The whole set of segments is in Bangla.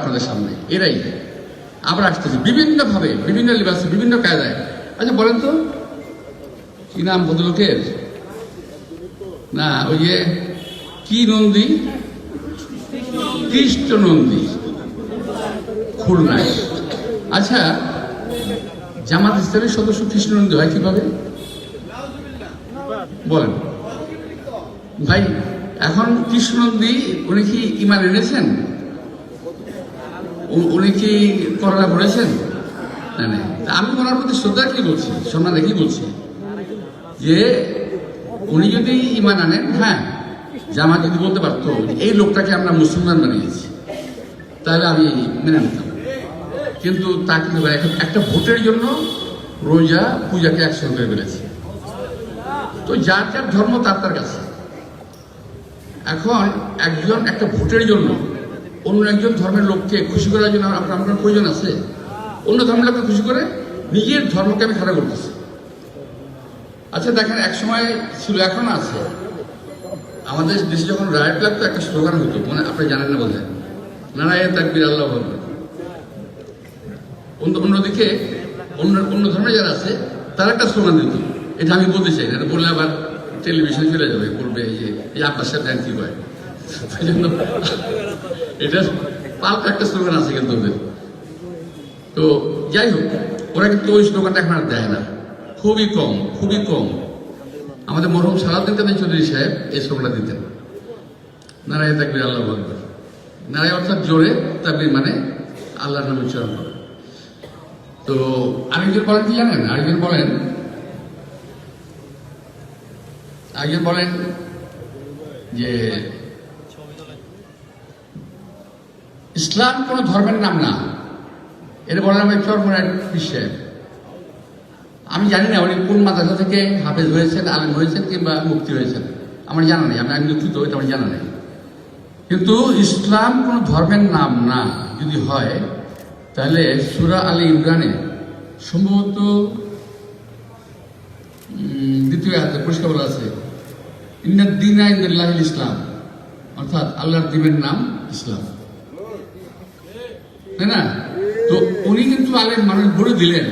আপনাদের সামনে। এরাই। আবার আসতেছে। বিভিন্নভাবে, বিভিন্ন লিবাসে, বিভিন্ন কায়দায়। আচ্ছা বলেন তো, কি নাম ভদ্রলোকের? না, ওই যে, কি নন্দী? কৃষ্ণ নন্দী। খুলনায়। আচ্ছা জামাত ইসলামের সদস্য কৃষ্ণ নন্দী হয় কীভাবে? বলেন। ভাই, এখন কৃষ্ণ নন্দী, উনি কি ইমান এনেছেন? উনি কি করোনা পড়েছেন না না। আমি ওনার প্রতি শ্রদ্ধা কি বলছি? সম্মান রেখেই বলছি। যে উনি যদি ইমান আনেন হ্যাঁ জামা যদি বলতে পারতো এই লোকটাকে আমরা মুসলমান বানিয়েছি, তাহলে আমি মেনে নিতাম। কিন্তু তা কিন্তু এখন একটা ভোটের জন্য রোজা, পূজাকে একসঙ্গে করে তো যার যার ধর্ম, তার তার কাছে। এখন একজন একটা ভোটের জন্য অন্য একজন ধর্মের লোককে খুশি করার জন্য আপনার আপনার প্রয়োজন আছে? অন্য ধর্মের লোককে খুশি করে নিজের ধর্মকে আমি খারাপ করতেছি। আচ্ছা দেখেন এক সময় ছিল, এখন আছে। আমাদের দেশে যখন রায়ট লাগতো একটা স্লোগান হতো মানে আপনি জানেন না বললেন নারায়ণ তাকবির, আল্লাহ অন্যদিকে অন্য অন্য ধর্মের যারা আছে, তারা একটা স্লোগান দিত। এটা আমি বলতে চাই না বললে আবার টেলিভিশন চলে যাবে, বলবে যে এই আপনার সাথে কি কয়? তো যাই হোক, ওরা কিন্তু ওই এখন আর দেয় না। খুবই কম খুবই কম। আমাদের মরহুম চৌধুরী সাহেব, এই দিতেন। নারায় আল্লাহ নারায় অর্থাৎ জোরে তাকবির মানে আল্লাহর নাম উচ্চারণ করা। তো আরেকজন বলেন কি জানেন? আরেকজন বলেন আরেকজন বলেন যে ইসলাম কোন ধর্মের নাম না। এটা বলেন আমি চরমরায় বিশ্বে। আমি জানি না উনি কোন মাদ্রাসা থেকে হাফেজ হয়েছেন, আলেম হয়েছেন কিংবা মুক্তি হয়েছেন। আমার জানা নেই, আমি আমি দুঃখিত এটা আমার জানা নেই। কিন্তু ইসলাম কোন ধর্মের নাম না, যদি হয়, তাহলে সুরা আলী ইমরানে সম্ভবত দ্বিতীয় হাতে পরিষ্কার বলা আছে ইন্দিনা ইসলাম অর্থাৎ আল্লাহর দিবের নাম ইসলাম। তাই না? তো উনি কিন্তু আলেম, মানুষ বলে দিলেন।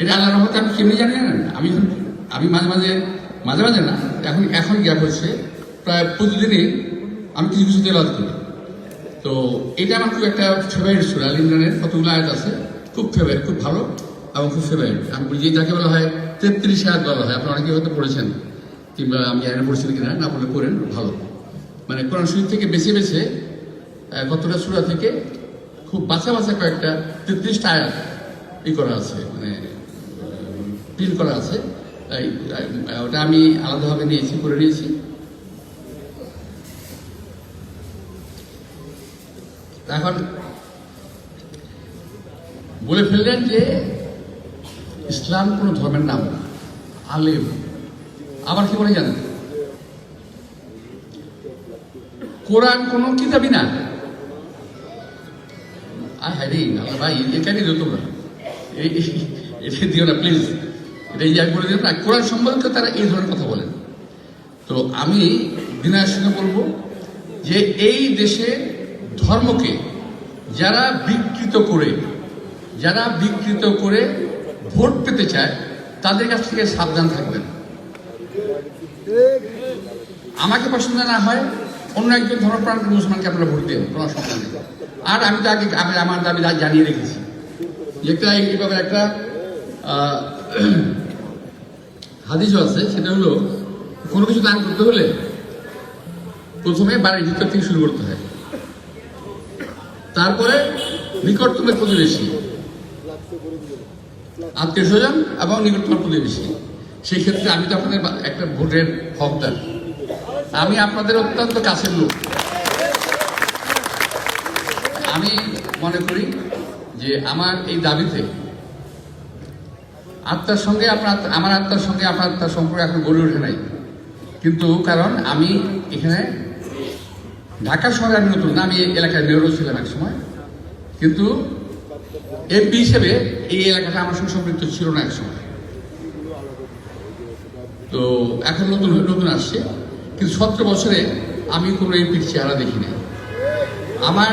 এটা আল্লাহর রহমতে আমি কেমনি জানি জানেন? আমি আমি মাঝে মাঝে মাঝে মাঝে না, এখন এখন গ্যাপ হচ্ছে প্রায় প্রতিদিনই আমি কিছু কিছু তেলাওয়াত করি। তো এটা আমার খুব একটা ফেভারিট সুরা আল ইমরানের কতগুলো আয়াত আছে, খুব ফেভারিট খুব ভালো এবং খুব ফেভারিট আমি যে যাকে বলা হয় তেত্রিশ আয়াত বলা হয়, আপনারা অনেকে হয়তো পড়েছেন, কিংবা আমি জানি পড়েছেন কিনা, না বলে করেন ভালো। মানে কোরআন শরীফ থেকে বেছে বেছে কতটা সুরা থেকে খুব বাছা বাছা কয়েকটা তেত্রিশটা আয়াত ই করা আছে মানে প্রিন্ট করা আছে। ওটা আমি আলাদাভাবে নিয়েছি, করে নিয়েছি। এখন বলে ফেললেন যে ইসলাম কোন ধর্মের নাম আলেম। আবার কি বলে জানেন? কোরআন কোন কিতাবই না। হ্যাঁ আল্লাহ ভাই এখানে দিও তোমরা। এই- এই- এটা দিও না প্লিজ এটা ইয়া করে দিও না, কোরআন সম্বন্ধে তারা এই ধরনের কথা বলেন তো আমি দিনার সঙ্গে বলব যে এই দেশে ধর্মকে যারা বিকৃত করে, যারা বিকৃত করে ভোট পেতে চায়, তাদের কাছ থেকে সাবধান থাকবেন। আমাকে পছন্দ না হয় অন্য একজন ধর্মপ্রাণ মুসলমানকে আপনারা ভোট দেন, কোনো সমস্যা নেই। আর আমি তো আগে আমি আমার দাবি জানিয়ে রেখেছি। যেটা এইভাবে একটা হাদিসও আছে, সেটা হলো, কোনো কিছু দান করতে হলে প্রথমে বাড়ির ভিতর থেকে শুরু করতে হয়। তারপরে নিকটতম প্রতিবেশী, আত্মীয় স্বজন এবং নিকটতম প্রতিবেশী। সেই ক্ষেত্রে আমি তো আপনাদের একটা ভোটের হকদার। আমি আপনাদের অত্যন্ত কাছের লোক। আমি মনে করি যে আমার এই দাবিতে আত্মার সঙ্গে আপনার আমার আত্মার সঙ্গে আপনার আত্মার সম্পর্ক এখন গড়ে ওঠে নাই। কিন্তু কারণ আমি এখানে ঢাকা শহরে আমি নতুন, আমি এই এলাকায় মেয়রও ছিলাম এক সময়। কিন্তু এমপি হিসেবে এই এলাকাটা আমার সঙ্গে সম্পৃক্ত ছিল না এক সময়। তো এখন নতুন নতুন আসছে। কিন্তু সতেরো বছরে আমি কোনো এমপির চেহারা দেখি নাই আমার